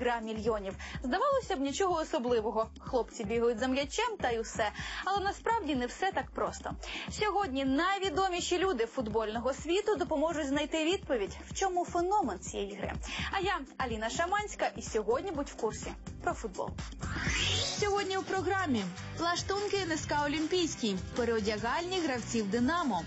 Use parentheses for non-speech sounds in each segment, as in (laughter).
гра мільйонів. Здавалося б, нічого особливого. Хлопці бігають за м'ячем та й усе. Але насправді не все так просто. Сьогодні найвідоміші люди футбольного світу допоможуть знайти відповідь, в чому феномен цієї гри. А я Аліна Шаманська, і сьогодні будь в курсі про футбол. Сьогодні у програмі плаштунки НСК Олімпійський, переодягальні гравців Динамо.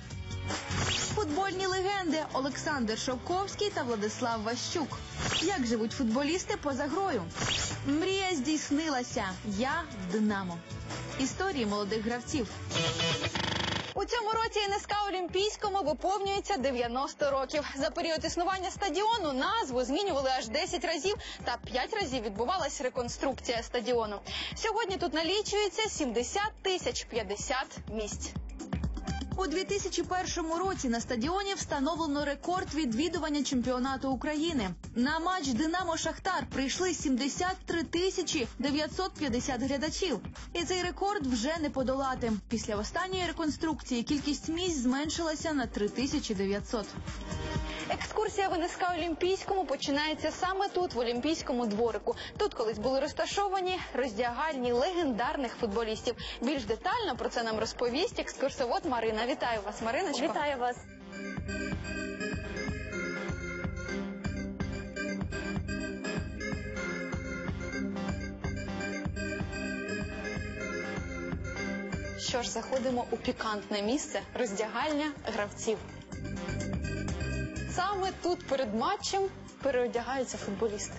Футбольні легенди Олександр Шовковський та Владислав Ващук. Як живуть футболісти поза грою? Мрія здійснилася. Я в Динамо. Історії молодих гравців. У цьому році НСК Олімпійському виповнюється 90 років. За період існування стадіону назву змінювали аж 10 разів та 5 разів відбувалась реконструкція стадіону. Сьогодні тут налічується 70 тисяч 50 місць. У 2001 році на стадіоні встановлено рекорд відвідування чемпіонату України. На матч Динамо Шахтар прийшли 73 тисячі 950 глядачів. І цей рекорд вже не подолати. Після останньої реконструкції кількість місць зменшилася на 3900. Екскурсія в НСК Олімпійському починається саме тут, в Олімпійському дворику. Тут колись були розташовані роздягальні легендарних футболістів. Більш детально про це нам розповість екскурсовод Марина. Вітаю вас, Мариночко. Вітаю вас. Що ж, заходимо у пікантне місце роздягальня гравців. Саме тут перед матчем переодягаються футболісти.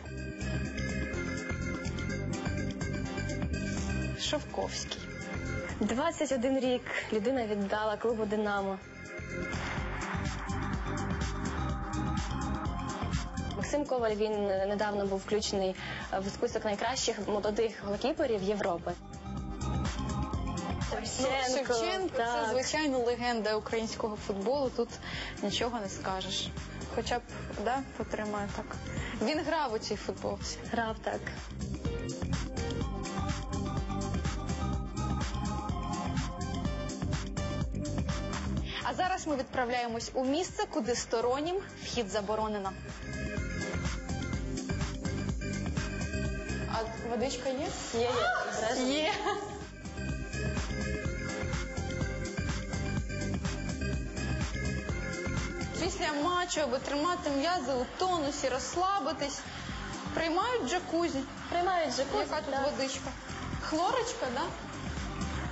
Шовковський. 21 рік людина віддала клубу Динамо. Максим Коваль він недавно був включений в список найкращих молодих голкіперів Європи. Шевченко, це так. звичайно легенда українського футболу. Тут нічого не скажеш. Хоча б да, потримає так. Він грав у цій футболці. грав так. А зараз ми відправляємось у місце, куди стороннім вхід заборонено. А водичка є? Є, є. Є. Після матчу, аби тримати м'язи у тонусі, розслабитись, приймають джакузі. Приймають джакузі. Яка тут так. водичка? Хлорочка, да?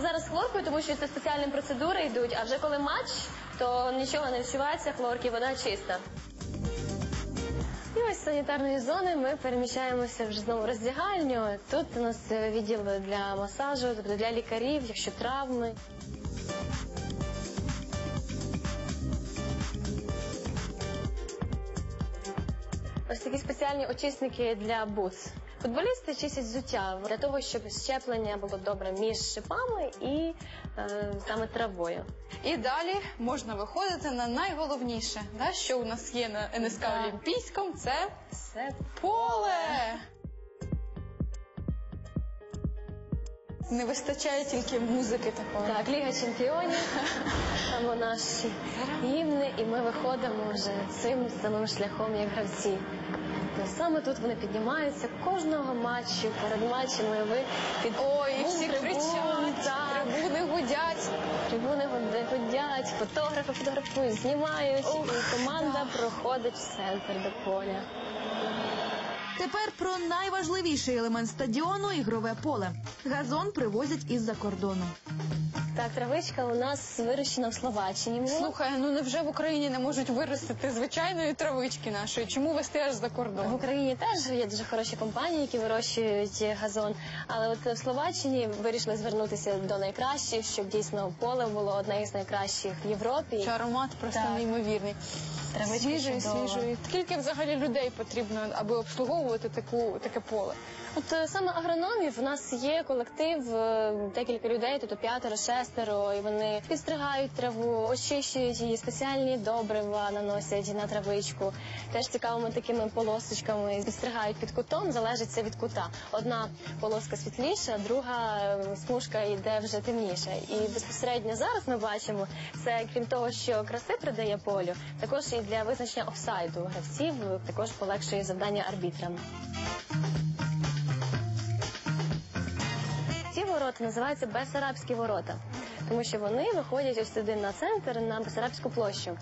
Зараз хлоркою, тому що це спеціальні процедури йдуть, а вже коли матч, то нічого не відчувається, хлорки, вода чиста. І ось з санітарної зони ми переміщаємося вже знову в роздягальню. Тут у нас відділ для масажу, тобто для лікарів, якщо травми. Такі спеціальні очисники для бус. Футболісти чистять взуття для того, щоб щеплення було добре між шипами і е, саме травою. І далі можна виходити на найголовніше, да, що у нас є на НСК. Олімпійському, це Все поле. Не вистачає тільки музики такої. Так, Ліга Чемпіонів, там наші гімни, і ми виходимо вже цим самим шляхом, як гравці. То саме тут вони піднімаються кожного матчу, перед матчами ви під Ой, і всі трибун, кричать, так, трибуни гудять. трибуни гудять, фотографи фотографують, знімають, і команда проходить в центр до поля. Тепер про найважливіший елемент стадіону ігрове поле. Газон привозять із-за кордону. Так, травичка у нас вирощена в Словаччині. була. Слухай, ну невже в Україні не можуть виростити звичайної травички нашої? Чому вести аж за кордон? В? Україні теж є дуже хороші компанії, які вирощують газон. Але от в Словаччині вирішили звернутися до найкращих, щоб дійсно поле було одне із найкращих в Європі. Що аромат просто Так. неймовірний. Травичка Свіжий, чудова. свіжий. Скільки взагалі людей потрібно, аби обслуговувати таку таке поле? От е, саме агрономів у нас є колектив, е, декілька людей, тобто п'ятеро, шестеро, і вони підстригають траву, очищують її, спеціальні добрива наносять на травичку. Теж цікавими такими полосочками підстригають під кутом, залежить це від кута. Одна полоска світліша, друга е, смужка йде вже темніша. І безпосередньо зараз ми бачимо це, крім того, що краси придає полю, також і для визначення офсайду гравців також полегшує завдання арбітрам. Ці ворота називаються Бесарабські ворота, тому що вони виходять ось сюди на центр на Бесарабську площу.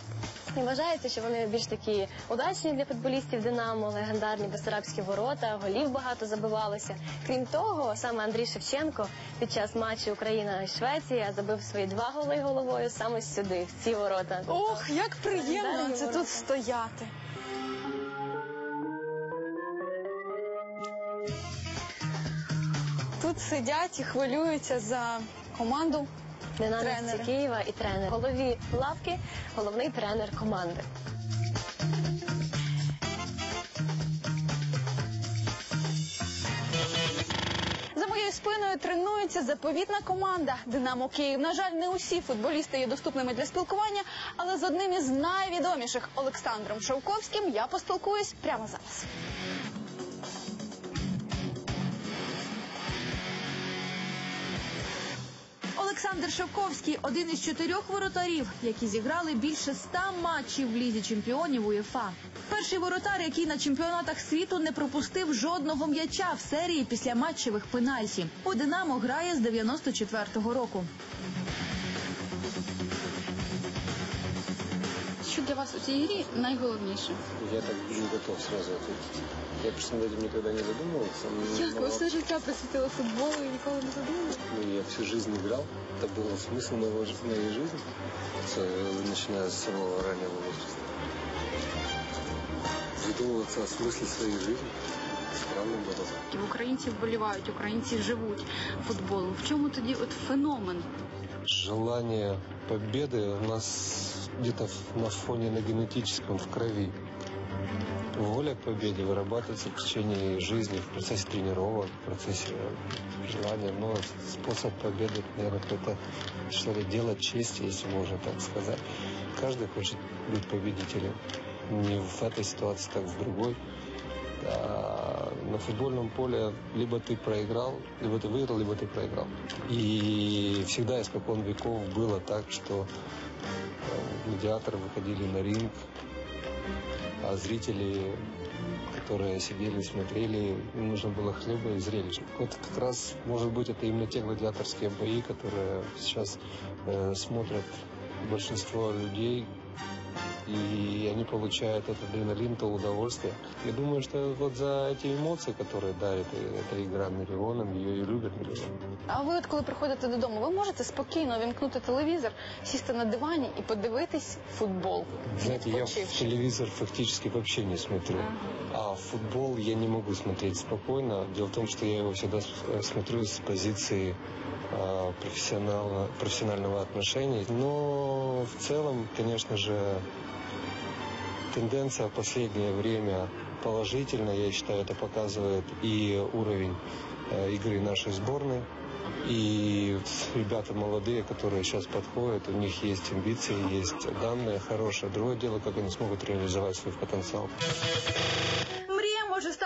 І вважається, що вони більш такі удачні для футболістів Динамо, легендарні Бесарабські ворота, голів багато забивалося. Крім того, саме Андрій Шевченко під час матчу Україна і Швеція забив свої два голи головою саме сюди, в ці ворота. Ох, як приємно це тут стояти. Сидять і хвилюються за команду. Динамівці Києва і тренер. Голові лавки, головний тренер команди. За моєю спиною тренується заповітна команда Динамо Київ. На жаль, не усі футболісти є доступними для спілкування, але з одним із найвідоміших Олександром Шовковським я поспілкуюсь прямо зараз. Олександр Шовковський один із чотирьох воротарів, які зіграли більше ста матчів в лізі чемпіонів УЄФА. Перший воротар, який на чемпіонатах світу не пропустив жодного м'яча в серії після матчевих пенальті. У Динамо грає з 94-го року. Що для вас у цій грі найголовніше? Я так не готов сразу ответить. Я просто над этим никогда не задумывался. Як но, ви все життя присвятили футболу і ніколи не задумали? ну, я всю жизнь играл. Это был смысл моего, жи- моей жизни, с- начиная с самого раннего возраста. Задумываться о смысле своей жизни странно было. Українці вболівають, українці живуть футболом. В чому тоді от феномен? Желание победы у нас где-то на фоне на генетическом в крови. Воля к победе вырабатывается в течение жизни, в процессе тренировок, в процессе э, желания. Но способ победы, наверное, это что ли делать честь, если можно так сказать. Каждый хочет быть победителем. Не в этой ситуации, так в другой. А на футбольном поле либо ты проиграл, либо ты выиграл, либо ты проиграл. И всегда испокон веков было так, что гладиаторы выходили на ринг, а зрители, которые сидели, смотрели, им нужно было хлеба и зрелищ. Вот как раз, может быть, это именно те гладиаторские бои, которые сейчас э, смотрят большинство людей, и они получают этот адреналин, то удовольствие. Я думаю, что вот за эти эмоции, которые дарит э, эта игра миллионам, ее и любят миллионы. А ви, от коли приходите додому, ви можете спокійно вімкнути телевізор, сісти на дивані і подивитись футбол. Знаете, я в Відпочивши. телевизор фактически вообще не смотрю. А футбол я не могу смотреть спокойно. Дело в том, что я его всегда с- э, смотрю с позиции э, профессионала, профессионального отношения. Но в целом, конечно же, тенденция в последнее время положительная. Я считаю, это показывает и уровень э, игры нашей сборной. И ребята молодые, которые сейчас подходят, у них есть амбиции, есть данные хорошие. Другое дело, как они смогут реализовать свой потенциал.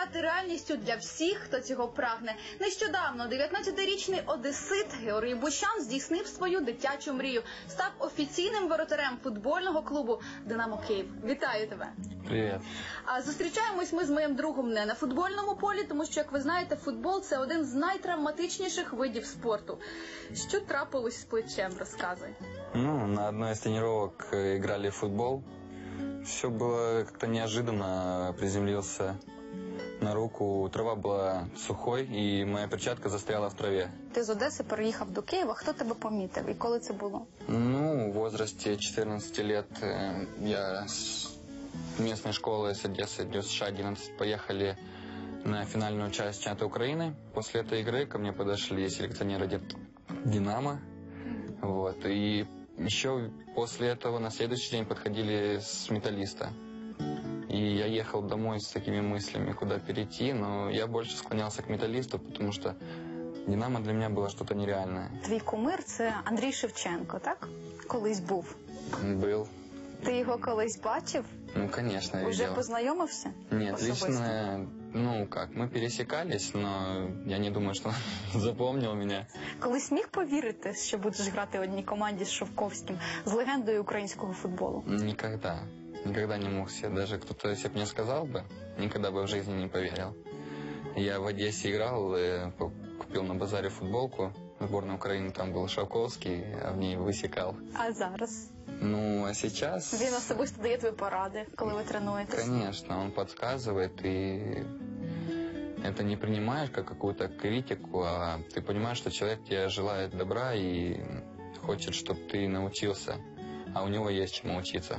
Стати реальністю для всіх, хто цього прагне. Нещодавно 19-річний одесит Георгій Бущан здійснив свою дитячу мрію. Став офіційним воротарем футбольного клубу Динамо Київ. Вітаю тебе! Привет. А зустрічаємось ми з моїм другом не на футбольному полі, тому що, як ви знаєте, футбол це один з найтравматичніших видів спорту. Що трапилось з плечем? Розказуй. Ну, на одной из тренировок э, играли в футбол. Все было как-то неожиданно. Приземлился на руку. Трава была сухой, и моя перчатка застряла в траве. Ти з Одеси переїхав до Києва. Хто тебе помітив і коли це було? Ну, в возрасте 14 лет э, я с местной школы с Одессы, ДЮСШ-11, поехали на финальную часть чемпионата Украины. После этой игры ко мне подошли селекционеры Дит- «Динамо». Вот. И еще после этого на следующий день подходили с «Металлиста». И я ехал домой с такими мыслями, куда перейти, но я больше склонялся к «Металлисту», потому что «Динамо» для меня было что-то нереальное. Твій кумир це Андрій Шевченко, так? Колись був. Был. Ти його колись бачив? Ну, конечно, Уже видел. познайомився? Нет, Особисто? лично, ну как, мы пересекались, но я не думаю, что (laughs) он запомнил меня. Колись міг повірити, що будеш грати в одній команді з Шовковським, з легендою українського футболу? Никогда. Никогда не мог себе. Даже кто-то, если бы мне сказал бы, никогда бы в жизни не поверил. Я в Одессе играл, э, по- купил на базаре футболку сборной Украины там был Шавковский, а в ней высекал. А зараз Ну, а сейчас... він особисто дає тобі поради, коли ви тренуєтесь. Конечно, он подсказывает, и это не принимаешь как какую-то критику, а ты понимаешь, что человек тебе желает добра и хочет, чтобы ты научился, а у него есть чему учиться.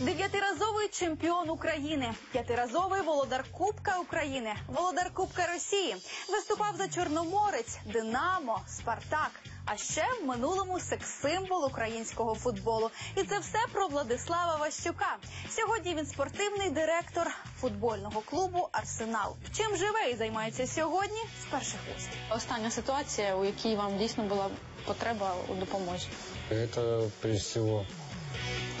Дев'ятиразовий чемпіон України, п'ятиразовий володар Кубка України, володар Кубка Росії, виступав за Чорноморець, Динамо, Спартак. А ще в минулому секс-символ українського футболу. І це все про Владислава Ващука. Сьогодні він спортивний директор футбольного клубу Арсенал. Чим живе і займається сьогодні з перших уст. Остання ситуація, у якій вам дійсно була потреба у допомозі. Это, прежде всего,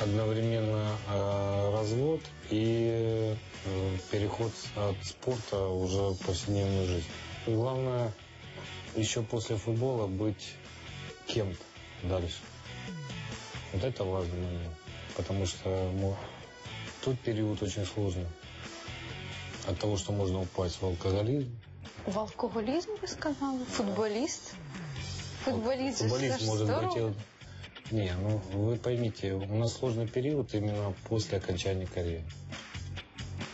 одновременно э, развод и э, переход от спорта уже в повседневную жизнь. И главное, еще после футбола быть кем-то дальше. Вот это важный момент. Потому что ну, тот период очень сложный. От того, что можно упасть в алкоголизм, В алкоголізм ви сказали? Футболіст? Футболіст, же Футболист це ж может здорово. быть... не, ну вы поймите, у нас сложный период именно после окончания карьеры.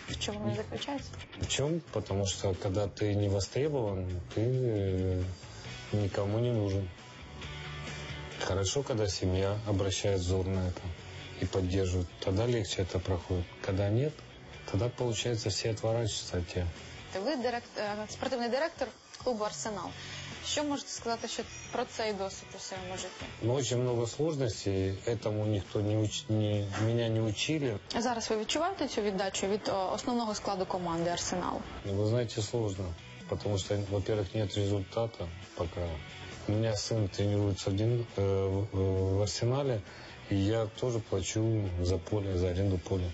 В чому він заключається? В чем? Потому что когда ты не востребован, ты э, никому не нужен. Хорошо, когда семья обращает взор на это и поддерживает. Тогда легче это проходит. Когда нет, тогда, получается, все отворачиваются от тебя. Ви директ... е, спортивний директор клубу Арсенал. Що можете сказати ще про цей досвід у своєму житті? Но очень много сложностей. Этому никто не, уч... не меня не учили. Зараз ви відчуваєте цю віддачу від о, основного складу команди Арсенал? Вы знаете, сложно. Потому что, во-первых, нет результата пока. У меня сын тренируется в, Дин- э, в- в Арсенале, и я тоже плачу за поле, за аренду поля.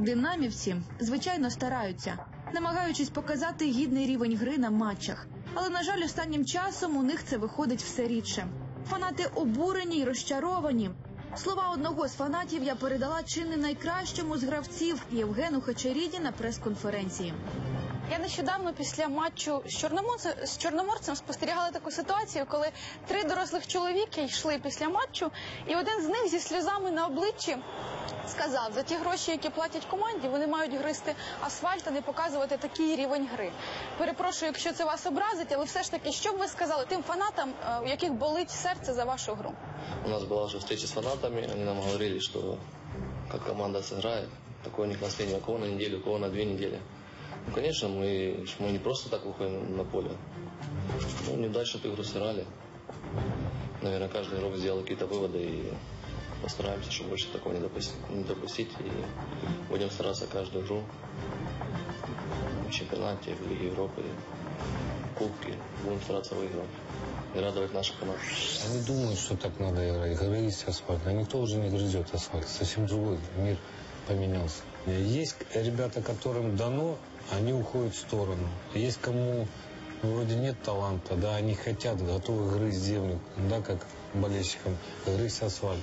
Динамівці, звичайно, стараються, намагаючись показати гідний рівень гри на матчах. Але, на жаль, останнім часом у них це виходить все рідше. Фанати обурені й розчаровані. Слова одного з фанатів я передала чи не найкращому з гравців Євгену Хачаріді на прес-конференції. Я нещодавно після матчу з Чорноморцем, з Чорноморцем спостерігала таку ситуацію, коли три дорослих чоловіки йшли після матчу, і один з них зі сльозами на обличчі сказав: за ті гроші, які платять команді, вони мають гристи асфальт, а не показувати такий рівень гри. Перепрошую, якщо це вас образить, але все ж таки, що б ви сказали тим фанатам, е, у яких болить серце за вашу гру? У нас была уже встреча с фанатами, они нам говорили, что как команда такое у них настроение, у кого на неделю, у кого на две недели. Ну, конечно, мы, мы не просто так выходим на поле. Ну, неудачную игру сыграли. Наверное, каждый игрок сделал какие-то выводы и постараемся, чтобы больше такого не допустить, не допустить. И будем стараться каждую игру в чемпионате, в Лиге Европы, в Кубке. Будем стараться выигрывать и радовать нашу команду. Они думают, что так надо играть. Грызть асфальт. А никто уже не грызет асфальт. Совсем другой мир поменялся. Есть ребята, которым дано, они уходят в сторону. Есть кому вроде нет таланта, да, они хотят, готовы грызть землю, да, как болельщикам, грызть асфальт.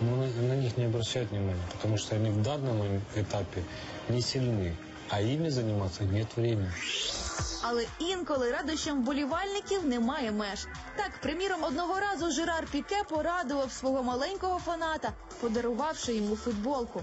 Но на, на них не обращают внимания, потому что они в данном этапе не сильны, а ими заниматься нет времени. Але інколи радощам вболівальників немає меж. Так, приміром, одного разу Жерар Піке порадував свого маленького фаната, подарувавши йому футболку.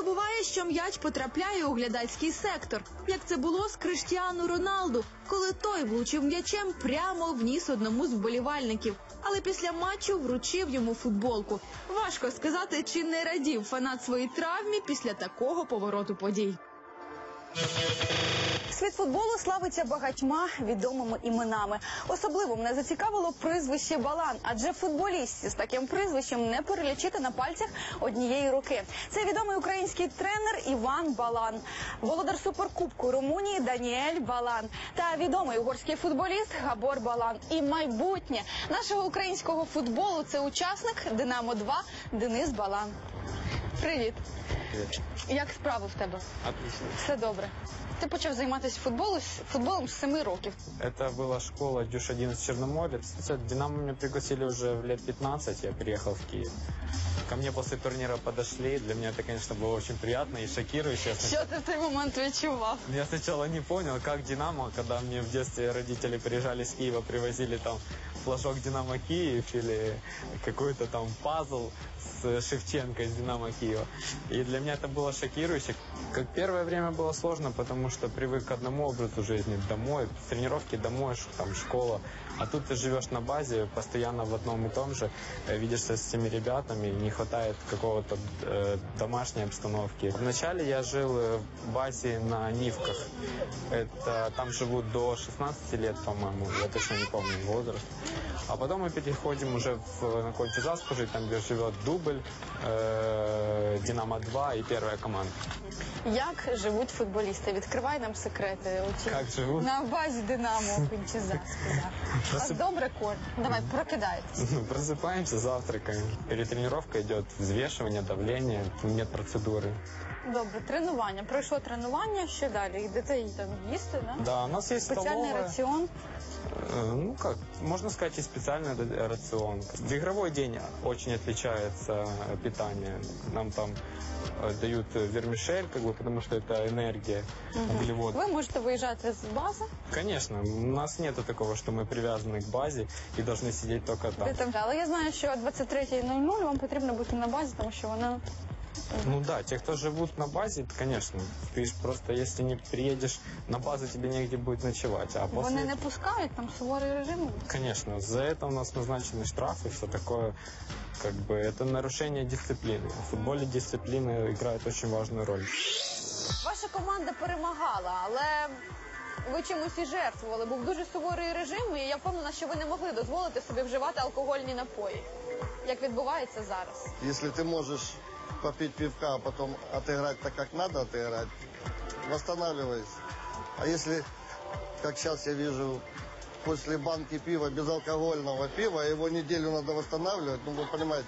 Часто буває, що м'яч потрапляє у глядацький сектор, як це було з Криштіану Роналду, коли той влучив м'ячем прямо в ніс одному з вболівальників. Але після матчу вручив йому футболку. Важко сказати, чи не радів фанат своїй травмі після такого повороту подій. Світ футболу славиться багатьма відомими іменами. Особливо мене зацікавило прізвище Балан, адже футболістів з таким прізвищем не перелічити на пальцях однієї руки. Це відомий український тренер Іван Балан, володар суперкубку Румунії Даніель Балан та відомий угорський футболіст Габор Балан. І майбутнє нашого українського футболу це учасник Динамо 2 Денис Балан. Привіт! Як справи в тебе? Отлично. Все добре. Ти почав займатися футболом, футболом з 7 років. Это была школа Дюш-11 Черноморец. Кстати, Динамо меня пригласили уже в лет 15, я приехал в Киев. ко мне после турнира подошли. Для меня это, конечно, было очень приятно и шокирующе. Що ти в той момент відчував? Я сначала не понял, как Динамо, когда мне в детстве родители приезжали с Киева, привозили там флажок Динамо Киев или какой-то там пазл Шевченко из Динамо Киева. И для меня это было шокирующе. Как первое время было сложно, потому что привык к одному образу жизни, домой, тренировки домой, там школа. А тут ты живешь на базе, постоянно в одном и том же, э, видишься с этими ребятами, не хватает какого-то э, домашней обстановки. Вначале я жил э, в базе на Нивках. Это там живут до 16 лет, по-моему, я точно не помню возраст. А потом мы переходим уже в, на Кольте Заспужи, там, где живет Дубль, э, Динамо-2 и первая команда. Як живуть футболісти? Відкривай нам секрети. Оці. Как живут? На базі Динамо Кончеза сказав. У (laughs) вас Просип- добре коль. Давай, прокидайтесь. Ну, Просыпаемся, завтракаем. Перед тренировкой идет взвешивание, давление, нет процедуры. Добре, тренування. Пройшло тренування, що далі? Йдете там їсти, да? Да, у нас есть Спеціальний столовая. раціон. Э, Ну как, можно сказать и специальный ра- рацион. В игровой день очень отличается э, питание. Нам там э, дают э, вермишель, как бы, потому что это энергия, углевод. Ви можете виїжджати з бази, Конечно, у нас нету такого, что мы привязаны к базе и должны сидеть только там. де там. Але я знаю, що о 23.00 вам потрібно бути на базі, тому що вона Ну да, те, кто живут на базе, конечно. Ты ж просто, если не приедешь на базу, тебе негде будет ночевать. А после... вони не пускають, там суворий режим. Конечно, за это у нас назначены штрафы, все такое. Как бы это нарушение дисциплины. В футболе дисциплина играет очень важную роль. Ваша команда перемагала, але ви чимось і жертвували. Був дуже суворий режим, і я впевнена, що ви не могли дозволити собі вживати алкогольні напої. Як відбувається зараз? Если ты можешь попить пивка, а потом отыграть так, как надо отыграть, восстанавливайся. А если, как сейчас я вижу, после банки пива, безалкогольного пива, его неделю надо восстанавливать, ну вы понимаете,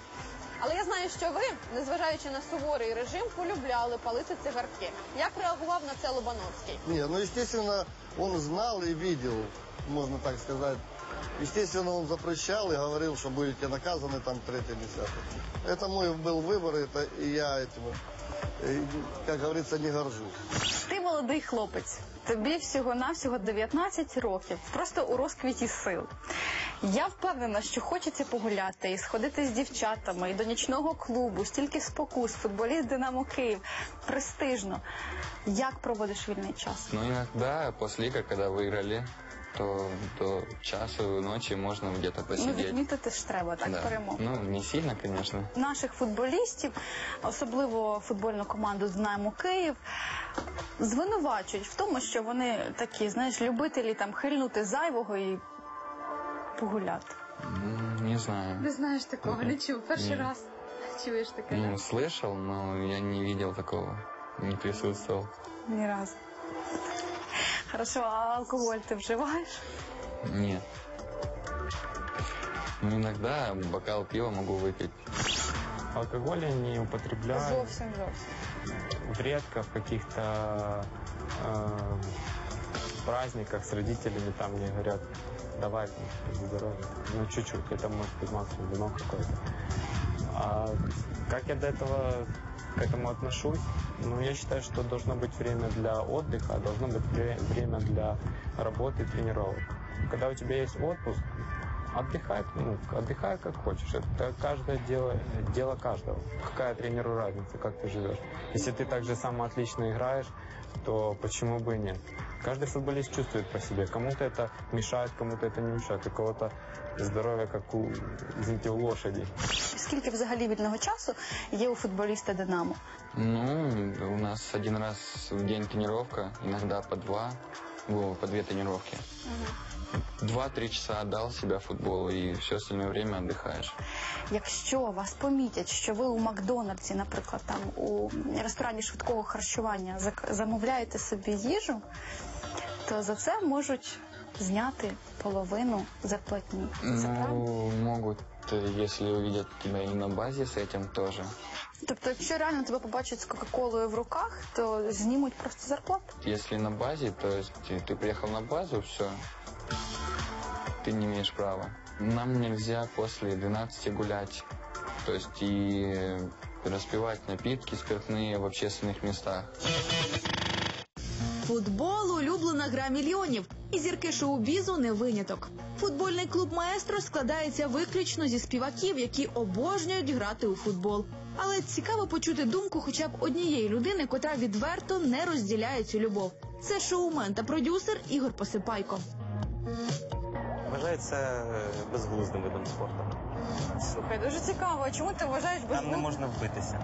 Але я знаю, що ви, незважаючи на суворий режим, полюбляли палити цигарки. Як реагував на це Лобановський? Не, ну, естественно, он знал и видел, можно так сказать. Естественно, он запрещал и говорил, что будете наказаны там третье, десятое. Это мой был выбор, это и я этим, э, как говорится, не горжусь. Ти молодий хлопець. Тобі всього-навсього 19 років, просто у розквіті сил. Я впевнена, що хочеться погуляти і сходити з дівчатами, і до нічного клубу, стільки спокус, футболіст Динамо Київ, престижно. Як проводиш вільний час? Но иногда после игр, когда выиграли, то до часу ночи можно где-то Ну, посидеть. відмітити ж треба, так, Да. перемогу. Ну, не сильно, конечно. Наших футболістів, особливо футбольну команду Динамо Київ, звинувачують в тому, що вони такі, знаєш, любителі там хильнути зайвого і погуляти. М, Не знаю. Не знаєш такого, не чув. Перший Ні. раз чуєш таке. Ну, слышал, но я не видел такого. Не присутствовал. Ні разу. Хорошо, а алкоголь ти вживаєш? Нет. Ну, иногда бокал пива могу выпить. Алкоголь я не употребляю. Зовсім зовсім. Редко в каких-то э, праздниках с родителями там мне говорят, давай, там, за здоровье. Ну, чуть-чуть, это может быть максимум вино какое-то. А как я до этого к этому отношусь? Ну, я считаю, что должно быть время для отдыха, а должно быть вре- время для работы и тренировок. Когда у тебя есть отпуск, отдыхай, ну, отдыхай как хочешь. Это каждое дело, дело каждого. Какая тренеру разница, как ты живешь? Если ты так же само отлично играешь, то почему бы и нет? Каждый футболист чувствует по себе. Кому-то это мешает, кому-то это не мешает. У кого-то здоровье, как у, извините, у лошади. Скільки взагалі вільного часу є у футболіста Динамо? Ну, у нас один раз в день тренировка, иногда по два, о, по две тренировки. Два-три часа отдал себя футболу и все остальное время отдыхаешь. Якщо вас помітять, що ви у Макдональдсі, наприклад, там у ресторані швидкого харчування зак- замовляєте собі їжу, то за це можуть зняти половину зарплатні. Це правда? Ну, могут, э, если увидят тебя и на базе с этим тоже. Тобто, якщо реально тебе побачать з Кока-Колою в руках, то знімуть просто зарплату. Если на базе, то есть ты, ты приехал на базу, все, ты не имеешь права. Нам нельзя после 12 гулять то есть и распивать напитки спиртные в общественных местах. Футбол улюблена гра мільйонів, і зірки шоу-бізу не виняток. Футбольний клуб Маестро складається виключно зі співаків, які обожнюють грати у футбол. Але цікаво почути думку хоча б однієї людини, котра відверто не розділяє цю любов. Це шоумен та продюсер Ігор Посипайко. Вважаю це безглуздим видом спорту. Слухай, дуже цікаво. А чому ти вважаєш Там не можна вбитися.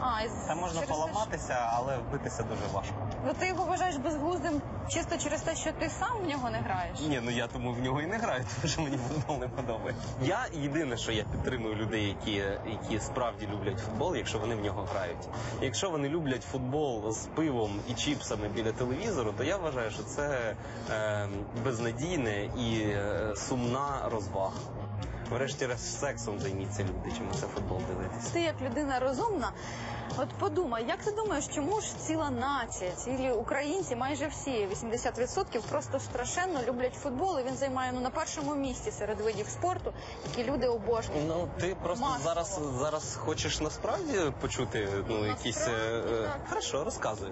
А, із- Там можна через те, поламатися, але вбитися дуже важко. Ну ти його вважаєш безглуздим чисто через те, що ти сам в нього не граєш. Ні, ну я тому в нього і не граю, (laughs) тому що мені футбол не подобається. Я єдине, що я підтримую людей, які, які справді люблять футбол, якщо вони в нього грають. Якщо вони люблять футбол з пивом і чіпсами біля телевізору, то я вважаю, що це е, безнадійне і е, сумна розвага. Врешті-решт сексом займіться люди, чому це футбол дивитися. Ти як людина розумна, от подумай, як ти думаєш, чому ж ціла нація, цілі українці, майже всі 80% просто страшенно люблять футбол, і він займає ну на першому місці серед видів спорту, які люди обожнюють. Ну ти просто Масово. зараз зараз хочеш насправді почути ну якісь е, е, так. хорошо, розказуй.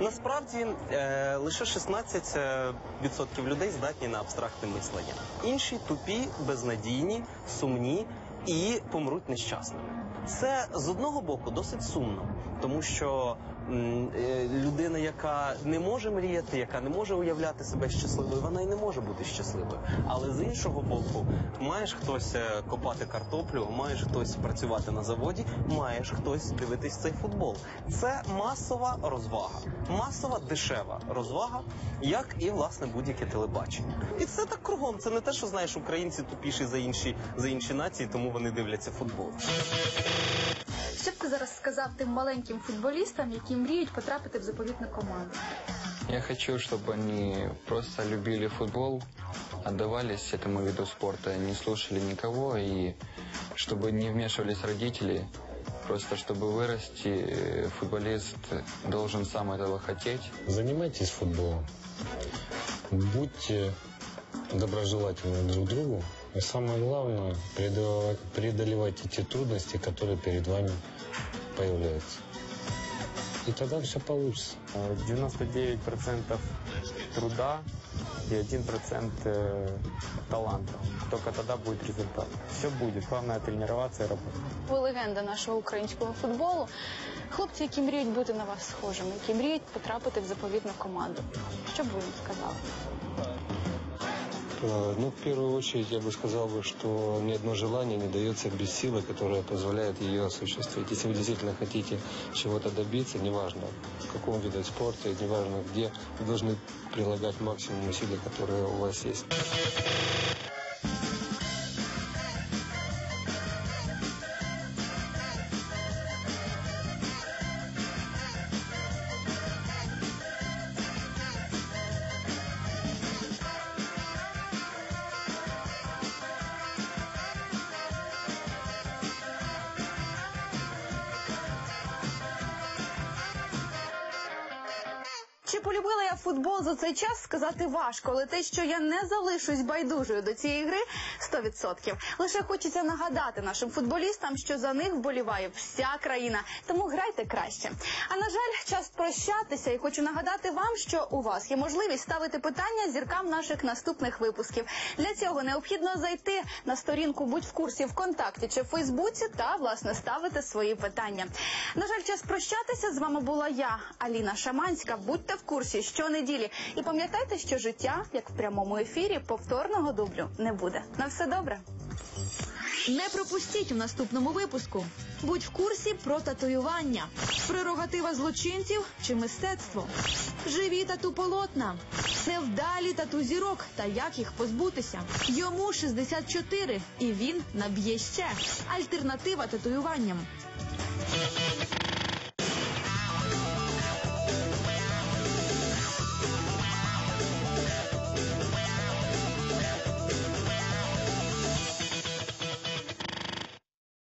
Насправді е, лише 16% відсотків людей здатні на абстрактне мислення. Інші тупі, безнадійні, сумні і помруть нещасними. Це з одного боку досить сумно, тому що е, людина, яка не може мріяти, яка не може уявляти себе щасливою, вона і не може бути щасливою. Але з іншого боку, маєш хтось е, копати картоплю, маєш хтось працювати на заводі, маєш хтось дивитись цей футбол. Це масова розвага, масова дешева розвага, як і власне будь-яке телебачення. І це так кругом. Це не те, що знаєш, українці тупіші за інші за інші нації, тому вони дивляться футбол. Що б ти зараз сказав тим маленьким футболістам, які мріють потрапити в заповітну команду? Я хочу, чтобы они просто любили футбол, отдавались этому виду спорта, не слушали никого и чтобы не вмешивались родители. Просто чтобы вырасти, э, футболист должен сам этого хотеть. Занимайтесь футболом. Будьте доброжелательны друг другу. И самое главное, преодолевать, преодолевайте те трудности, которые перед вами появляются. И тогда все получится. 99% труда и 1% э, таланта. Только тогда будет результат. Все будет. Главное тренироваться и работать. Ви легенда нашого українського футболу. Хлопці, які мріють бути на вас схожими, які мріють потрапити в заповітну команду. Що б ви їм сказали? Э, Ну, в первую очередь, я бы сказал бы, что ни одно желание не дается без силы, которая позволяет ее осуществить. Если вы действительно хотите чего-то добиться, неважно в каком виде спорта, и неважно где, вы должны прилагать максимум усилий, которые у вас есть. Футбол за цей час сказати важко, але те, що я не залишусь байдужою до цієї гри, 100%. Лише хочеться нагадати нашим футболістам, що за них вболіває вся країна. Тому грайте краще. А на жаль, час прощатися і хочу нагадати вам, що у вас є можливість ставити питання зіркам наших наступних випусків. Для цього необхідно зайти на сторінку будь в курсі ВКонтакті чи в Фейсбуці та власне ставити свої питання. На жаль, час прощатися з вами була я, Аліна Шаманська. Будьте в курсі щонеділі. І пам'ятайте, що життя, як в прямому ефірі, повторного дублю не буде. На все добре. Не пропустіть у наступному випуску. Будь в курсі про татуювання, прерогатива злочинців чи мистецтво, живі тату полотна, невдалі тату зірок та як їх позбутися. Йому 64 і він наб'є ще. Альтернатива татуюванням.